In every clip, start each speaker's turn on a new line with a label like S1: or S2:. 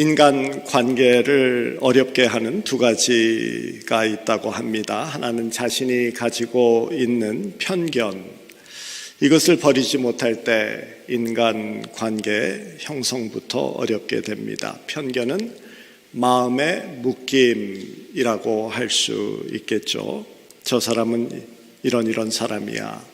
S1: 인간 관계를 어렵게 하는 두 가지가 있다고 합니다. 하나는 자신이 가지고 있는 편견. 이것을 버리지 못할 때 인간 관계 형성부터 어렵게 됩니다. 편견은 마음의 묶임이라고 할 수 있겠죠. 저 사람은 이런 이런 사람이야.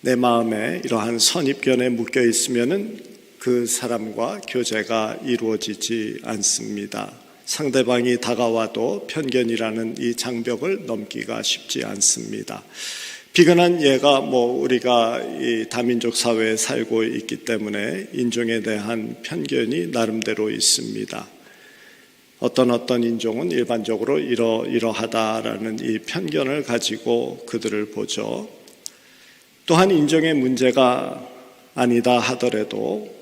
S1: 내 마음에 이러한 선입견에 묶여 있으면은 그 사람과 교제가 이루어지지 않습니다. 상대방이 다가와도 편견이라는 이 장벽을 넘기가 쉽지 않습니다. 비근한 예가 뭐 우리가 이 다민족 사회에 살고 있기 때문에 인종에 대한 편견이 나름대로 있습니다. 어떤 어떤 인종은 일반적으로 이러 이러하다라는 이 편견을 가지고 그들을 보죠. 또한 인종의 문제가 아니다 하더라도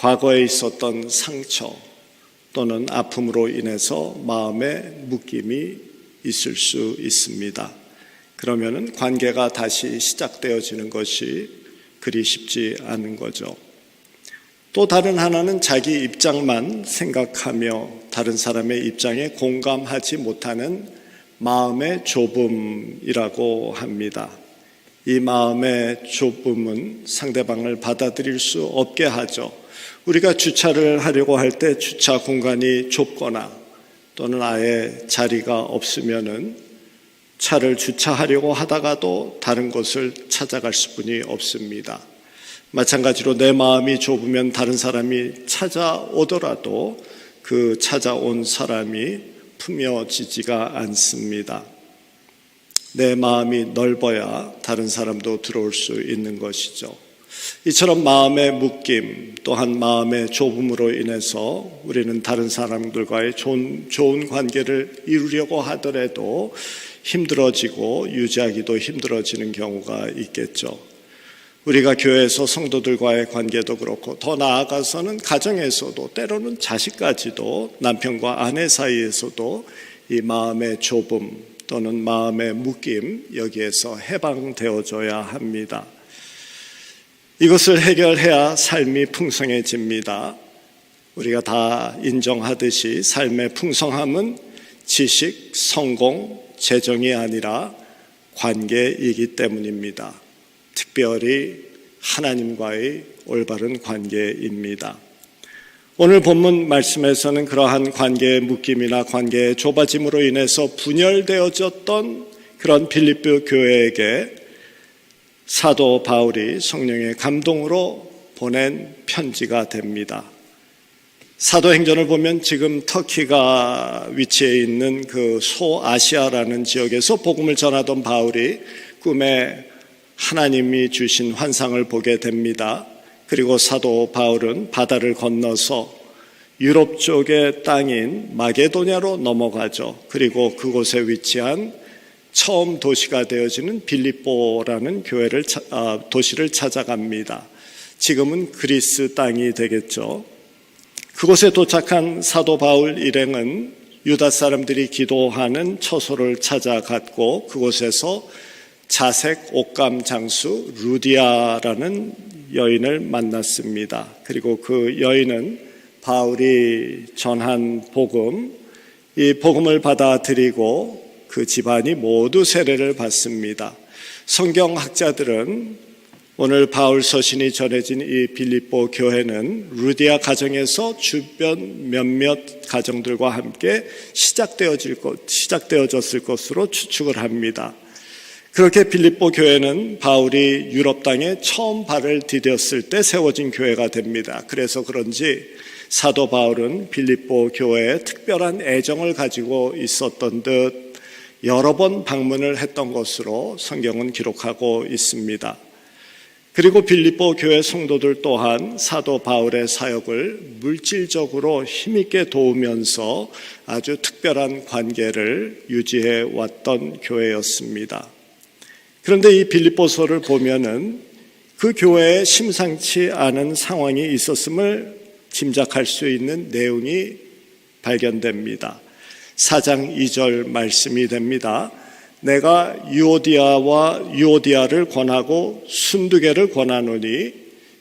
S1: 과거에 있었던 상처 또는 아픔으로 인해서 마음의 묶임이 있을 수 있습니다. 그러면은 관계가 다시 시작되어지는 것이 그리 쉽지 않은 거죠. 또 다른 하나는 자기 입장만 생각하며 다른 사람의 입장에 공감하지 못하는 마음의 좁음이라고 합니다. 이 마음의 좁음은 상대방을 받아들일 수 없게 하죠. 우리가 주차를 하려고 할 때 주차 공간이 좁거나 또는 아예 자리가 없으면은 차를 주차하려고 하다가도 다른 곳을 찾아갈 수뿐이 없습니다. 마찬가지로 내 마음이 좁으면 다른 사람이 찾아오더라도 그 찾아온 사람이 품여지지가 않습니다. 내 마음이 넓어야 다른 사람도 들어올 수 있는 것이죠. 이처럼 마음의 묶임 또한 마음의 좁음으로 인해서 우리는 다른 사람들과의 좋은, 좋은 관계를 이루려고 하더라도 힘들어지고 유지하기도 힘들어지는 경우가 있겠죠. 우리가 교회에서 성도들과의 관계도 그렇고 더 나아가서는 가정에서도 때로는 자식까지도 남편과 아내 사이에서도 이 마음의 좁음 또는 마음의 묶임 여기에서 해방되어져야 합니다. 이것을 해결해야 삶이 풍성해집니다. 우리가 다 인정하듯이 삶의 풍성함은 지식, 성공, 재정이 아니라 관계이기 때문입니다. 특별히 하나님과의 올바른 관계입니다. 오늘 본문 말씀에서는 그러한 관계의 묶임이나 관계의 좁아짐으로 인해서 분열되어졌던 그런 빌립보 교회에게 사도 바울이 성령의 감동으로 보낸 편지가 됩니다. 사도행전을 보면 지금 터키가 위치해 있는 그 소아시아라는 지역에서 복음을 전하던 바울이 꿈에 하나님이 주신 환상을 보게 됩니다. 그리고 사도 바울은 바다를 건너서 유럽 쪽의 땅인 마게도냐로 넘어가죠. 그리고 그곳에 위치한 처음 도시가 되어지는 빌립보라는 교회를 아, 도시를 찾아갑니다. 지금은 그리스 땅이 되겠죠. 그곳에 도착한 사도 바울 일행은 유다 사람들이 기도하는 처소를 찾아갔고 그곳에서 자색 옷감 장수 루디아라는 여인을 만났습니다. 그리고 그 여인은 바울이 전한 복음, 이 복음을 받아들이고 그 집안이 모두 세례를 받습니다. 성경학자들은 오늘 바울 서신이 전해진 이 빌립보 교회는 루디아 가정에서 주변 몇몇 가정들과 함께 시작되어질 것, 시작되어졌을 것으로 추측을 합니다. 그렇게 빌립보 교회는 바울이 유럽 땅에 처음 발을 디뎠을 때 세워진 교회가 됩니다. 그래서 그런지 사도 바울은 빌립보 교회에 특별한 애정을 가지고 있었던 듯 여러 번 방문을 했던 것으로 성경은 기록하고 있습니다. 그리고 빌립보 교회 성도들 또한 사도 바울의 사역을 물질적으로 힘있게 도우면서 아주 특별한 관계를 유지해 왔던 교회였습니다. 그런데 이 빌립보서를 보면은 그 교회에 심상치 않은 상황이 있었음을 짐작할 수 있는 내용이 발견됩니다. 4장 2절 말씀이 됩니다. 내가 유오디아와 유오디아를 권하고 순두개를 권하노니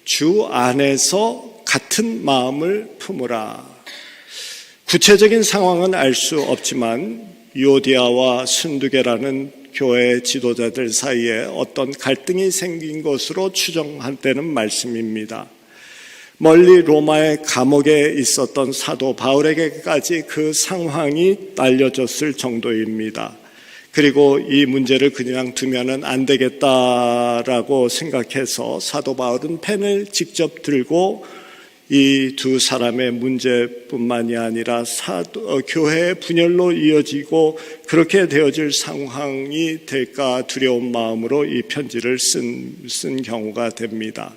S1: 주 안에서 같은 마음을 품으라. 구체적인 상황은 알 수 없지만 유오디아와 순두계라는 교회 지도자들 사이에 어떤 갈등이 생긴 것으로 추정한다는 말씀입니다. 멀리 로마의 감옥에 있었던 사도 바울에게까지 그 상황이 알려졌을 정도입니다. 그리고 이 문제를 그냥 두면은 안 되겠다라고 생각해서 사도 바울은 펜을 직접 들고 이 두 사람의 문제뿐만이 아니라 사도, 어, 교회의 분열로 이어지고 그렇게 되어질 상황이 될까 두려운 마음으로 이 편지를 쓴, 쓴 경우가 됩니다.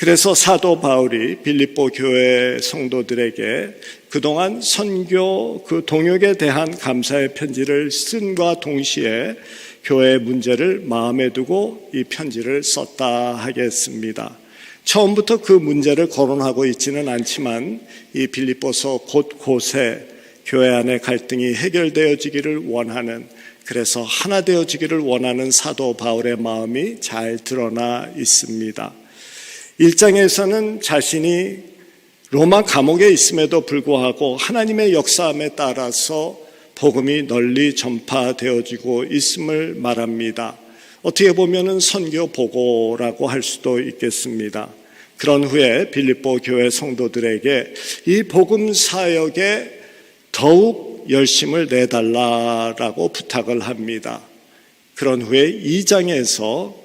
S1: 그래서 사도 바울이 빌립보 교회 성도들에게 그동안 선교 그 동역에 대한 감사의 편지를 쓴과 동시에 교회의 문제를 마음에 두고 이 편지를 썼다 하겠습니다. 처음부터 그 문제를 거론하고 있지는 않지만 이 빌립보서 곳곳에 교회 안의 갈등이 해결되어지기를 원하는 그래서 하나 되어지기를 원하는 사도 바울의 마음이 잘 드러나 있습니다. 1장에서는 자신이 로마 감옥에 있음에도 불구하고 하나님의 역사함에 따라서 복음이 널리 전파되어지고 있음을 말합니다. 어떻게 보면은 선교 보고라고 할 수도 있겠습니다. 그런 후에 빌립보 교회 성도들에게 이 복음 사역에 더욱 열심을 내달라라고 부탁을 합니다. 그런 후에 2장에서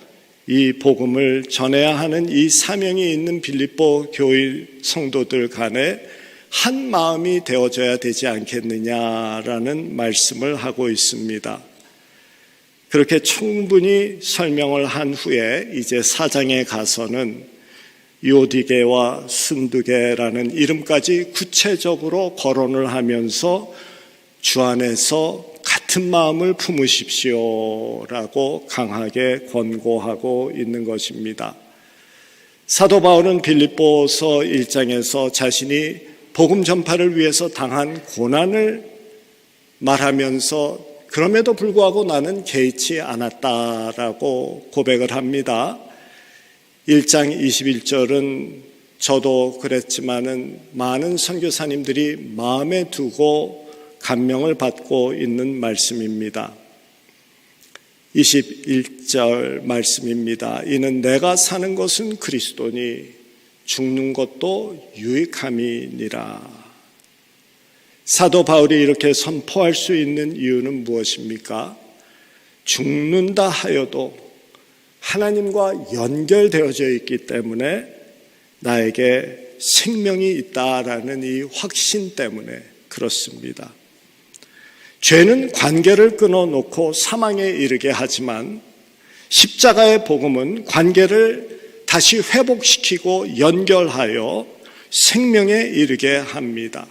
S1: 이 복음을 전해야 하는 이 사명이 있는 빌립보 교회 성도들 간에 한 마음이 되어져야 되지 않겠느냐라는 말씀을 하고 있습니다. 그렇게 충분히 설명을 한 후에 이제 사장에 가서는 요디게와 순두게라는 이름까지 구체적으로 거론을 하면서 주 안에서 같은 마음을 품으십시오라고 강하게 권고하고 있는 것입니다. 사도 바울은 빌립보서 1장에서 자신이 복음 전파를 위해서 당한 고난을 말하면서 그럼에도 불구하고 나는 개의치 않았다라고 고백을 합니다. 1장 21절은 저도 그랬지만은 많은 선교사님들이 마음에 두고 감명을 받고 있는 말씀입니다. 21절 말씀입니다. 이는 내가 사는 것은 그리스도니 죽는 것도 유익함이니라. 사도 바울이 이렇게 선포할 수 있는 이유는 무엇입니까? 죽는다 하여도 하나님과 연결되어져 있기 때문에 나에게 생명이 있다라는 이 확신 때문에 그렇습니다. 죄는 관계를 끊어놓고 사망에 이르게 하지만 십자가의 복음은 관계를 다시 회복시키고 연결하여 생명에 이르게 합니다.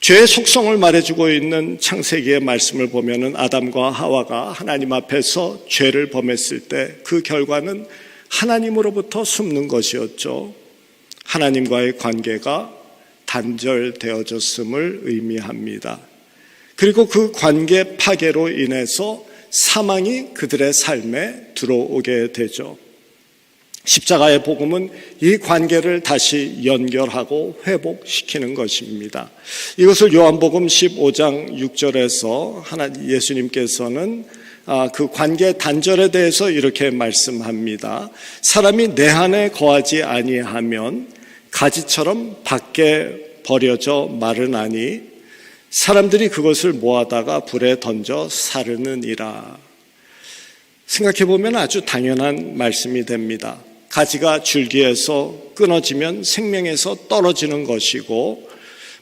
S1: 죄의 속성을 말해주고 있는 창세기의 말씀을 보면은 아담과 하와가 하나님 앞에서 죄를 범했을 때 그 결과는 하나님으로부터 숨는 것이었죠. 하나님과의 관계가 단절되어졌음을 의미합니다. 그리고 그 관계 파괴로 인해서 사망이 그들의 삶에 들어오게 되죠. 십자가의 복음은 이 관계를 다시 연결하고 회복시키는 것입니다. 이것을 요한복음 15장 6절에서 하나 예수님께서는 아, 그 관계 단절에 대해서 이렇게 말씀합니다. 사람이 내 안에 거하지 아니하면 가지처럼 밖에 버려져 마르나니 사람들이 그것을 모아다가 불에 던져 사르느니라. 생각해 보면 아주 당연한 말씀이 됩니다. 가지가 줄기에서 끊어지면 생명에서 떨어지는 것이고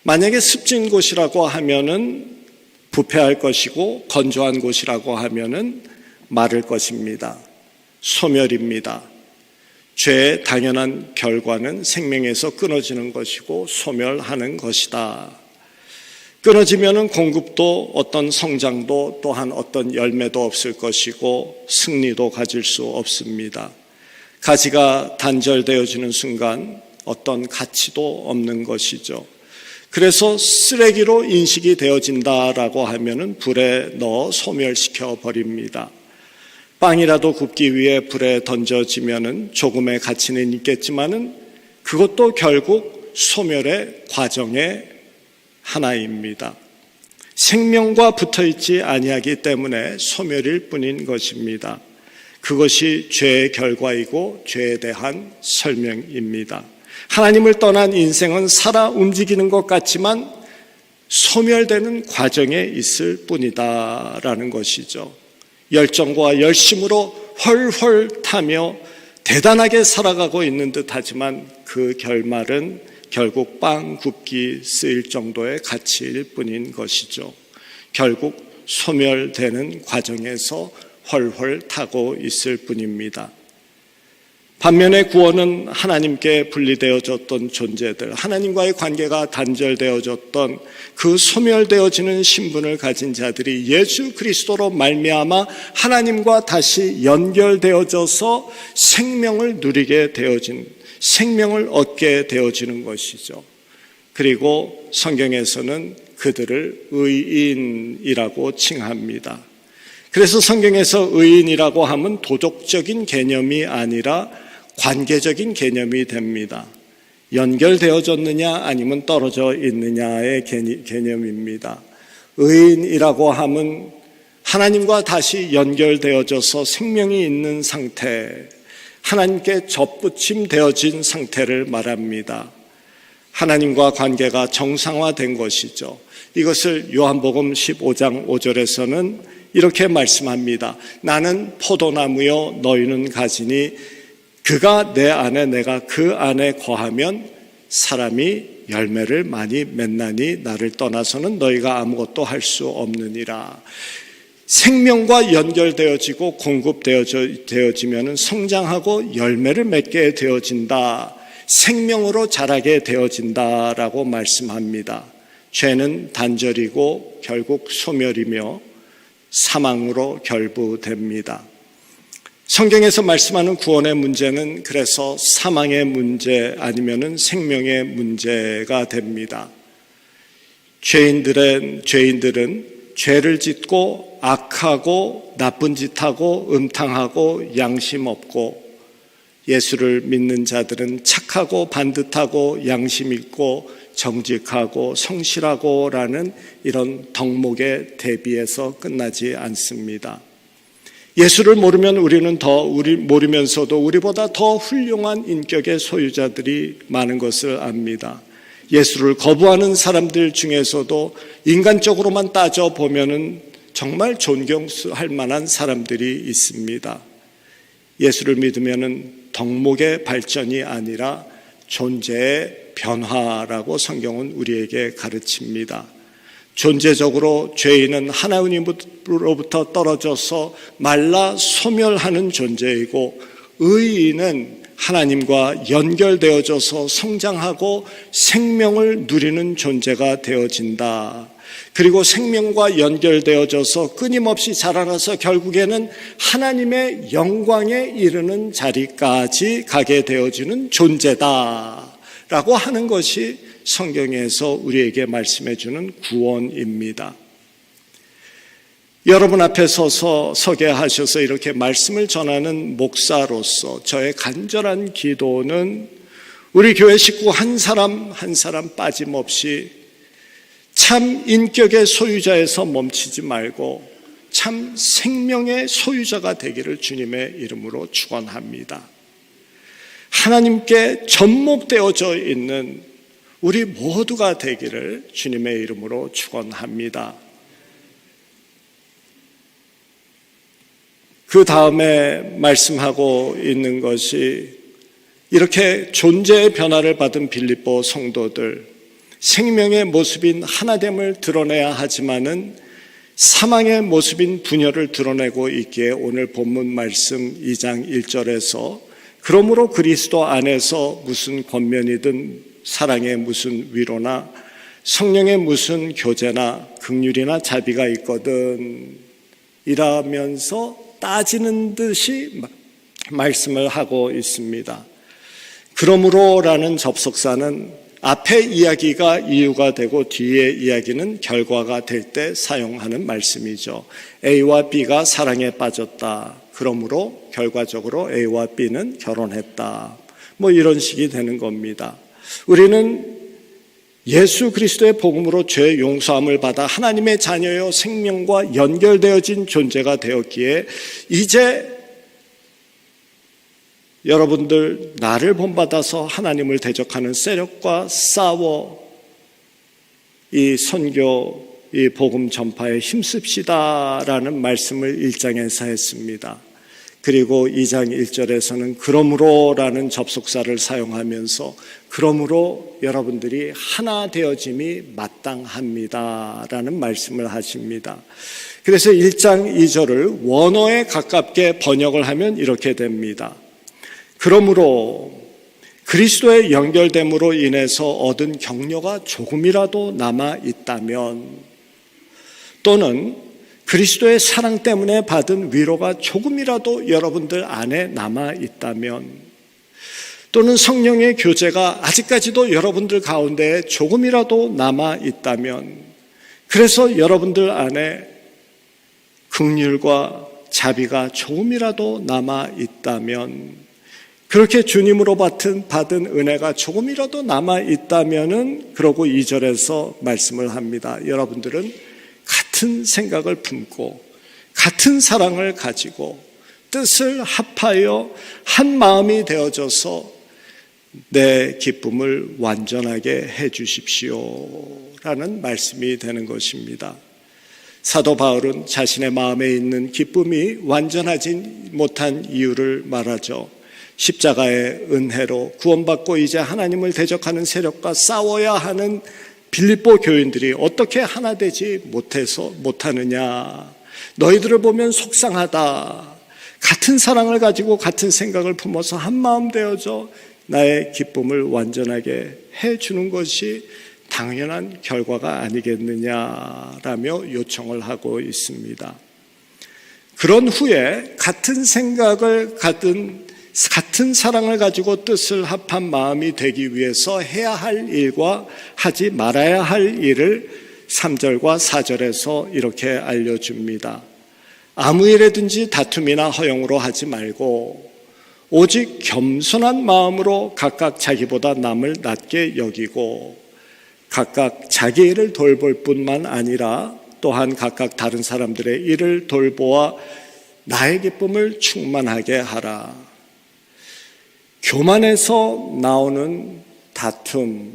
S1: 만약에 습진 곳이라고 하면은 부패할 것이고 건조한 곳이라고 하면은 마를 것입니다. 소멸입니다. 죄의 당연한 결과는 생명에서 끊어지는 것이고 소멸하는 것이다. 끊어지면은 공급도 어떤 성장도 또한 어떤 열매도 없을 것이고 승리도 가질 수 없습니다. 가지가 단절되어지는 순간 어떤 가치도 없는 것이죠. 그래서 쓰레기로 인식이 되어진다라고 하면은 불에 넣어 소멸시켜 버립니다. 빵이라도 굽기 위해 불에 던져지면은 조금의 가치는 있겠지만은 그것도 결국 소멸의 과정에 하나입니다. 생명과 붙어 있지 아니하기 때문에 소멸일 뿐인 것입니다. 그것이 죄의 결과이고 죄에 대한 설명입니다. 하나님을 떠난 인생은 살아 움직이는 것 같지만 소멸되는 과정에 있을 뿐이다라는 것이죠. 열정과 열심으로 헐헐 타며 대단하게 살아가고 있는 듯 하지만 그 결말은 결국 빵 굽기 쓰일 정도의 가치일 뿐인 것이죠. 결국 소멸되는 과정에서 헐헐 타고 있을 뿐입니다. 반면에 구원은 하나님께 분리되어졌던 존재들, 하나님과의 관계가 단절되어졌던 그 소멸되어지는 신분을 가진 자들이 예수 그리스도로 말미암아 하나님과 다시 연결되어져서 생명을 누리게 되어진 생명을 얻게 되어지는 것이죠. 그리고 성경에서는 그들을 의인이라고 칭합니다. 그래서 성경에서 의인이라고 하면 도덕적인 개념이 아니라 관계적인 개념이 됩니다. 연결되어졌느냐 아니면 떨어져 있느냐의 개념입니다. 의인이라고 하면 하나님과 다시 연결되어져서 생명이 있는 상태, 하나님께 접붙임 되어진 상태를 말합니다. 하나님과 관계가 정상화된 것이죠. 이것을 요한복음 15장 5절에서는 이렇게 말씀합니다. 나는 포도나무요 너희는 가지니 그가 내 안에 내가 그 안에 거하면 사람이 열매를 많이 맺나니 나를 떠나서는 너희가 아무것도 할 수 없느니라. 생명과 연결되어지고 공급되어지면 성장하고 열매를 맺게 되어진다. 생명으로 자라게 되어진다라고 말씀합니다. 죄는 단절이고 결국 소멸이며 사망으로 결부됩니다. 성경에서 말씀하는 구원의 문제는 그래서 사망의 문제 아니면은 생명의 문제가 됩니다. 죄인들은 죄인들은 죄를 짓고 악하고 나쁜 짓하고 음탕하고 양심 없고 예수를 믿는 자들은 착하고 반듯하고 양심 있고 정직하고 성실하고라는 이런 덕목에 대비해서 끝나지 않습니다. 예수를 모르면 우리는 더 우리 모르면서도 우리보다 더 훌륭한 인격의 소유자들이 많은 것을 압니다. 예수를 거부하는 사람들 중에서도 인간적으로만 따져 보면은 정말 존경할 만한 사람들이 있습니다. 예수를 믿으면은 덕목의 발전이 아니라 존재의 변화라고 성경은 우리에게 가르칩니다. 존재적으로 죄인은 하나님으로부터 떨어져서 말라 소멸하는 존재이고 의인은 하나님과 연결되어져서 성장하고 생명을 누리는 존재가 되어진다. 그리고 생명과 연결되어져서 끊임없이 자라나서 결국에는 하나님의 영광에 이르는 자리까지 가게 되어지는 존재다. 라고 하는 것이 성경에서 우리에게 말씀해 주는 구원입니다. 여러분 앞에 서서 서게 하셔서 이렇게 말씀을 전하는 목사로서 저의 간절한 기도는 우리 교회 식구 한 사람 한 사람 빠짐없이 참 인격의 소유자에서 멈추지 말고 참 생명의 소유자가 되기를 주님의 이름으로 축원합니다. 하나님께 접목되어져 있는 우리 모두가 되기를 주님의 이름으로 축원합니다. 그 다음에 말씀하고 있는 것이 이렇게 존재의 변화를 받은 빌립보 성도들 생명의 모습인 하나됨을 드러내야 하지만은 사망의 모습인 분열을 드러내고 있기에 오늘 본문 말씀 2장 1절에서 그러므로 그리스도 안에서 무슨 권면이든 사랑의 무슨 위로나 성령의 무슨 교제나 극률이나 자비가 있거든 이라면서 따지는 듯이 말씀을 하고 있습니다. 그러므로라는 접속사는 앞에 이야기가 이유가 되고 뒤에 이야기는 결과가 될 때 사용하는 말씀이죠. A와 B가 사랑에 빠졌다. 그러므로 결과적으로 A와 B는 결혼했다. 뭐 이런 식이 되는 겁니다. 우리는 예수 그리스도의 복음으로 죄 용서함을 받아 하나님의 자녀여 생명과 연결되어진 존재가 되었기에 이제 여러분들 나를 본받아서 하나님을 대적하는 세력과 싸워 이 선교 이 복음 전파에 힘씁시다라는 말씀을 1장에서 했습니다. 그리고 2장 1절에서는 그러므로라는 접속사를 사용하면서 그러므로 여러분들이 하나 되어짐이 마땅합니다라는 말씀을 하십니다. 그래서 1장 2절을 원어에 가깝게 번역을 하면 이렇게 됩니다. 그러므로 그리스도의 연결됨으로 인해서 얻은 격려가 조금이라도 남아 있다면 또는 그리스도의 사랑 때문에 받은 위로가 조금이라도 여러분들 안에 남아 있다면 또는 성령의 교제가 아직까지도 여러분들 가운데 조금이라도 남아 있다면 그래서 여러분들 안에 긍휼과 자비가 조금이라도 남아 있다면 그렇게 주님으로 받은, 받은 은혜가 조금이라도 남아 있다면은 그러고 2절에서 말씀을 합니다. 여러분들은 같은 생각을 품고 같은 사랑을 가지고 뜻을 합하여 한 마음이 되어져서 내 기쁨을 완전하게 해 주십시오. 라는 말씀이 되는 것입니다. 사도 바울은 자신의 마음에 있는 기쁨이 완전하지 못한 이유를 말하죠. 십자가의 은혜로 구원받고 이제 하나님을 대적하는 세력과 싸워야 하는 빌립보 교인들이 어떻게 하나 되지 못해서 못하느냐. 너희들을 보면 속상하다. 같은 사랑을 가지고 같은 생각을 품어서 한 마음 되어져 나의 기쁨을 완전하게 해 주는 것이 당연한 결과가 아니겠느냐라며 요청을 하고 있습니다. 그런 후에 같은 생각을 가진 같은 사랑을 가지고 뜻을 합한 마음이 되기 위해서 해야 할 일과 하지 말아야 할 일을 3절과 4절에서 이렇게 알려줍니다. 아무 일에든지 다툼이나 허용으로 하지 말고 오직 겸손한 마음으로 각각 자기보다 남을 낮게 여기고 각각 자기 일을 돌볼 뿐만 아니라 또한 각각 다른 사람들의 일을 돌보아 나의 기쁨을 충만하게 하라. 교만에서 나오는 다툼,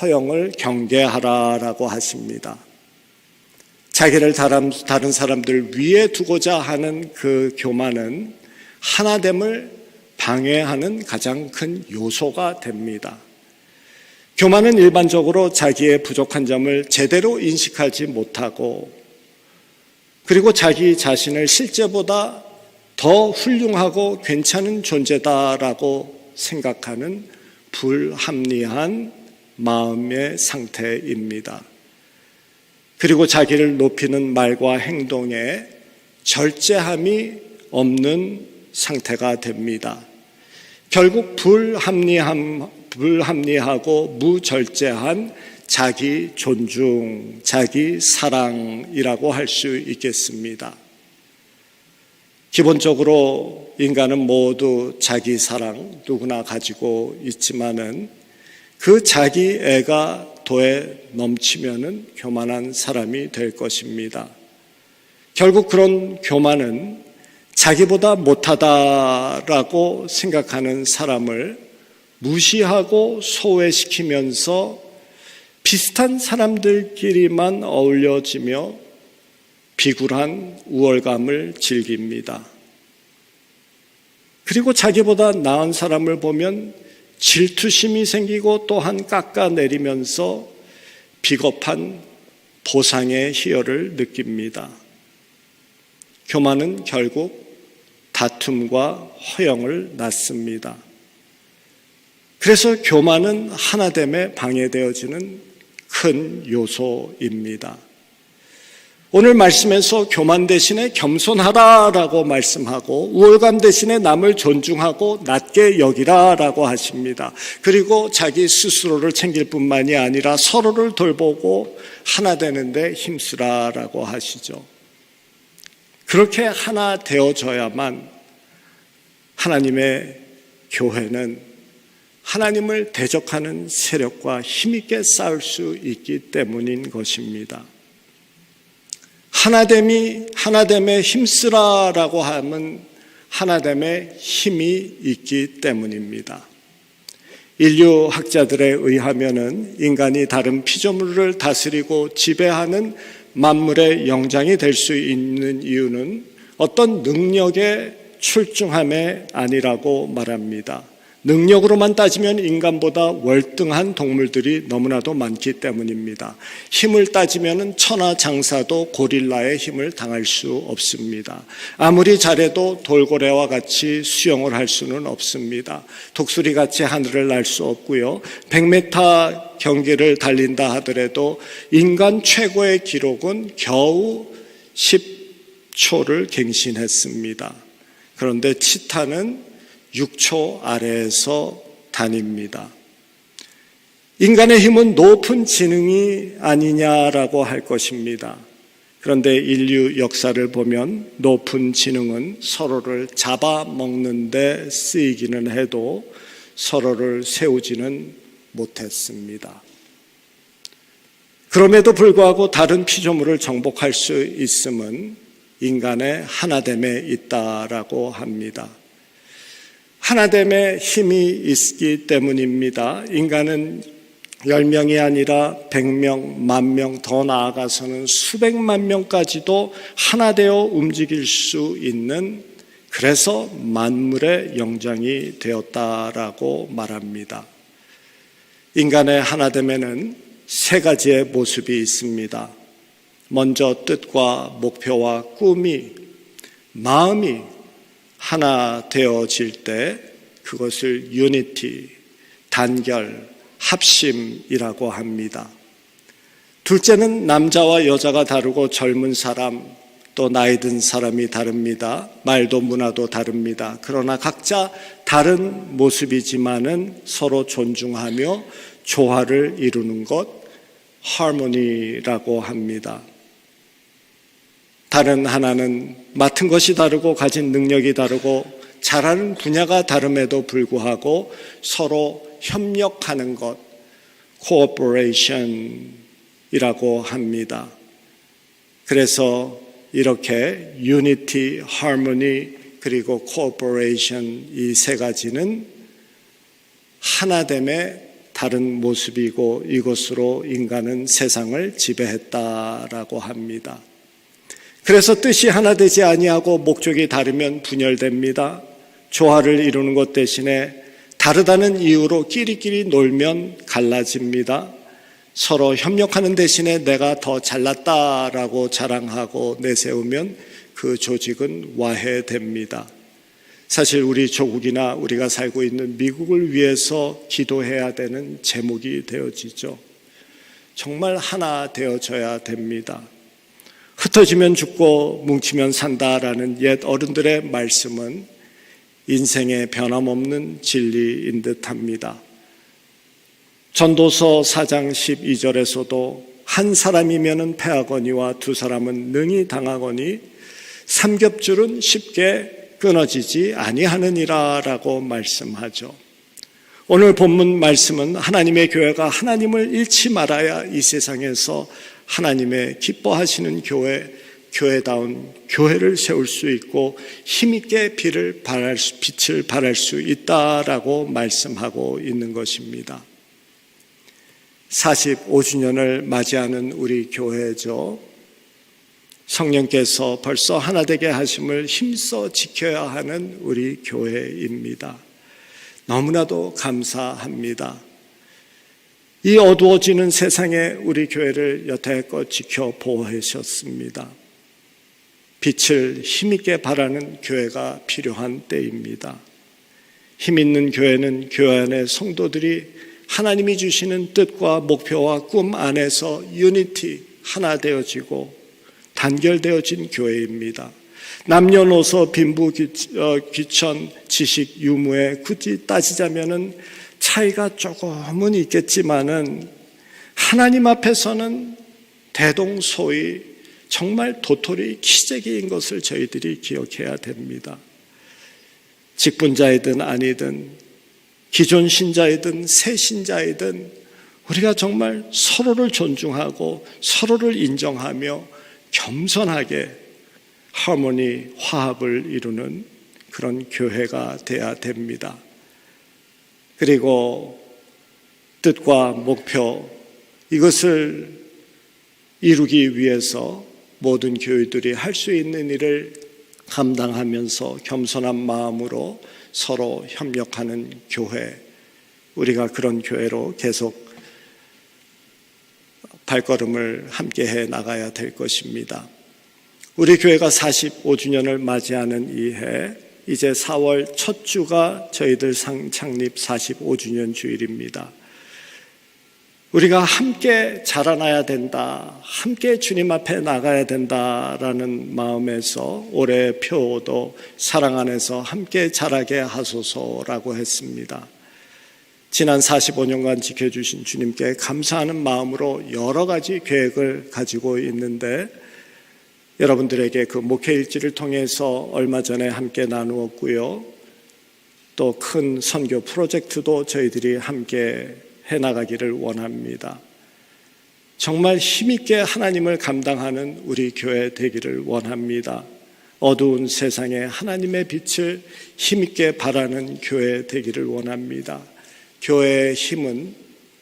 S1: 허영을 경계하라라고 하십니다. 자기를 다른 사람들 위에 두고자 하는 그 교만은 하나됨을 방해하는 가장 큰 요소가 됩니다. 교만은 일반적으로 자기의 부족한 점을 제대로 인식하지 못하고 그리고 자기 자신을 실제보다 더 훌륭하고 괜찮은 존재다라고 생각하는 불합리한 마음의 상태입니다. 그리고 자기를 높이는 말과 행동에 절제함이 없는 상태가 됩니다. 결국 불합리함, 불합리하고 무절제한 자기 존중, 자기 사랑이라고 할 수 있겠습니다. 기본적으로 인간은 모두 자기 사랑 누구나 가지고 있지만은 그 자기 애가 도에 넘치면은 교만한 사람이 될 것입니다. 결국 그런 교만은 자기보다 못하다라고 생각하는 사람을 무시하고 소외시키면서 비슷한 사람들끼리만 어울려지며 비굴한 우월감을 즐깁니다. 그리고 자기보다 나은 사람을 보면 질투심이 생기고 또한 깎아내리면서 비겁한 보상의 희열을 느낍니다. 교만은 결국 다툼과 허영을 낳습니다. 그래서 교만은 하나됨에 방해되어지는 큰 요소입니다. 오늘 말씀에서 교만 대신에 겸손하라라고 말씀하고 우월감 대신에 남을 존중하고 낮게 여기라라고 하십니다. 그리고 자기 스스로를 챙길 뿐만이 아니라 서로를 돌보고 하나 되는데 힘쓰라라고 하시죠. 그렇게 하나 되어져야만 하나님의 교회는 하나님을 대적하는 세력과 힘있게 싸울 수 있기 때문인 것입니다. 하나됨이 하나됨에 힘쓰라라고 하면 하나됨에 힘이 있기 때문입니다. 인류 학자들에 의하면은 인간이 다른 피조물을 다스리고 지배하는 만물의 영장이 될 수 있는 이유는 어떤 능력의 출중함에 아니라고 말합니다. 능력으로만 따지면 인간보다 월등한 동물들이 너무나도 많기 때문입니다. 힘을 따지면 천하장사도 고릴라의 힘을 당할 수 없습니다. 아무리 잘해도 돌고래와 같이 수영을 할 수는 없습니다. 독수리 같이 하늘을 날 수 없고요. 100m 경기를 달린다 하더라도 인간 최고의 기록은 겨우 10초를 갱신했습니다. 그런데 치타는 6초 아래에서 다닙니다. 인간의 힘은 높은 지능이 아니냐라고 할 것입니다. 그런데 인류 역사를 보면 높은 지능은 서로를 잡아먹는데 쓰이기는 해도 서로를 세우지는 못했습니다. 그럼에도 불구하고 다른 피조물을 정복할 수 있음은 인간의 하나됨에 있다라고 합니다. 하나됨의 힘이 있기 때문입니다. 인간은 10명이 아니라 100명, 만 명, 더 나아가서는 수백만 명까지도 하나 되어 움직일 수 있는 그래서 만물의 영장이 되었다라고 말합니다. 인간의 하나됨에는 세 가지의 모습이 있습니다. 먼저 뜻과 목표와 꿈이 마음이 하나 되어질 때 그것을 유니티, 단결, 합심이라고 합니다. 둘째는 남자와 여자가 다르고 젊은 사람 또 나이 든 사람이 다릅니다. 말도 문화도 다릅니다. 그러나 각자 다른 모습이지만은 서로 존중하며 조화를 이루는 것 하모니라고 합니다. 다른 하나는 맡은 것이 다르고 가진 능력이 다르고 잘하는 분야가 다름에도 불구하고 서로 협력하는 것, cooperation이라고 합니다. 그래서 이렇게 unity, harmony, 그리고 cooperation 이세 가지는 하나됨의 다른 모습이고 이것으로 인간은 세상을 지배했다라고 합니다. 그래서 뜻이 하나 되지 아니하고 목적이 다르면 분열됩니다. 조화를 이루는 것 대신에 다르다는 이유로 끼리끼리 놀면 갈라집니다. 서로 협력하는 대신에 내가 더 잘났다라고 자랑하고 내세우면 그 조직은 와해됩니다. 사실 우리 조국이나 우리가 살고 있는 미국을 위해서 기도해야 되는 제목이 되어지죠. 정말 하나 되어져야 됩니다. 흩어지면 죽고 뭉치면 산다라는 옛 어른들의 말씀은 인생의 변함없는 진리인 듯 합니다. 전도서 4장 12절에서도 한 사람이면은 패하거니와 두 사람은 능히 당하거니 삼겹줄은 쉽게 끊어지지 아니하느니라라고 말씀하죠. 오늘 본문 말씀은 하나님의 교회가 하나님을 잃지 말아야 이 세상에서 하나님의 기뻐하시는 교회, 교회다운 교회를 세울 수 있고 힘있게 빛을 발할 수, 빛을 발할 수 있다라고 말씀하고 있는 것입니다. 45주년을 맞이하는 우리 교회죠. 성령께서 벌써 하나 되게 하심을 힘써 지켜야 하는 우리 교회입니다. 너무나도 감사합니다. 이 어두워지는 세상에 우리 교회를 여태껏 지켜 보호하셨습니다. 빛을 힘있게 바라는 교회가 필요한 때입니다. 힘 있는 교회는 교회 안의 성도들이 하나님이 주시는 뜻과 목표와 꿈 안에서 유니티 하나 되어지고 단결되어진 교회입니다. 남녀노소 빈부 어, 귀천 지식 유무에 굳이 따지자면은 차이가 조금은 있겠지만은 하나님 앞에서는 대동소이 정말 도토리 키재기인 것을 저희들이 기억해야 됩니다. 직분자이든 아니든 기존 신자이든 새 신자이든 우리가 정말 서로를 존중하고 서로를 인정하며 겸손하게 하모니 화합을 이루는 그런 교회가 돼야 됩니다. 그리고 뜻과 목표 이것을 이루기 위해서 모든 교회들이 할 수 있는 일을 감당하면서 겸손한 마음으로 서로 협력하는 교회 우리가 그런 교회로 계속 발걸음을 함께 해 나가야 될 것입니다. 우리 교회가 45주년을 맞이하는 이 해, 이제 4월 첫 주가 저희들 상 창립 45주년 주일입니다. 우리가 함께 자라나야 된다, 함께 주님 앞에 나가야 된다라는 마음에서 올해 표도 사랑 안에서 함께 자라게 하소서라고 했습니다. 지난 45년간 지켜주신 주님께 감사하는 마음으로 여러 가지 계획을 가지고 있는데 여러분들에게 그 목회 일지를 통해서 얼마 전에 함께 나누었고요. 또 큰 선교 프로젝트도 저희들이 함께 해 나가기를 원합니다. 정말 힘있게 하나님을 감당하는 우리 교회 되기를 원합니다. 어두운 세상에 하나님의 빛을 힘있게 발하는 교회 되기를 원합니다. 교회의 힘은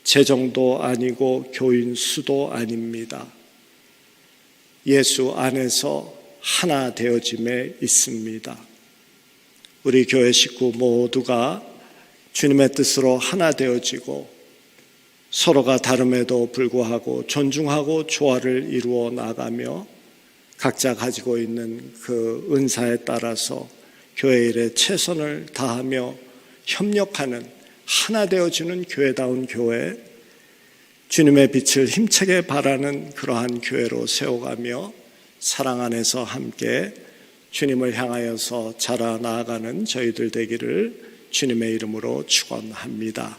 S1: 재정도 아니고 교인 수도 아닙니다. 예수 안에서 하나 되어짐에 있습니다. 우리 교회 식구 모두가 주님의 뜻으로 하나 되어지고 서로가 다름에도 불구하고 존중하고 조화를 이루어 나가며 각자 가지고 있는 그 은사에 따라서 교회 일에 최선을 다하며 협력하는 하나 되어지는 교회다운 교회, 주님의 빛을 힘차게 바라는 그러한 교회로 세워가며 사랑 안에서 함께 주님을 향하여서 자라 나아가는 저희들 되기를 주님의 이름으로 축원합니다.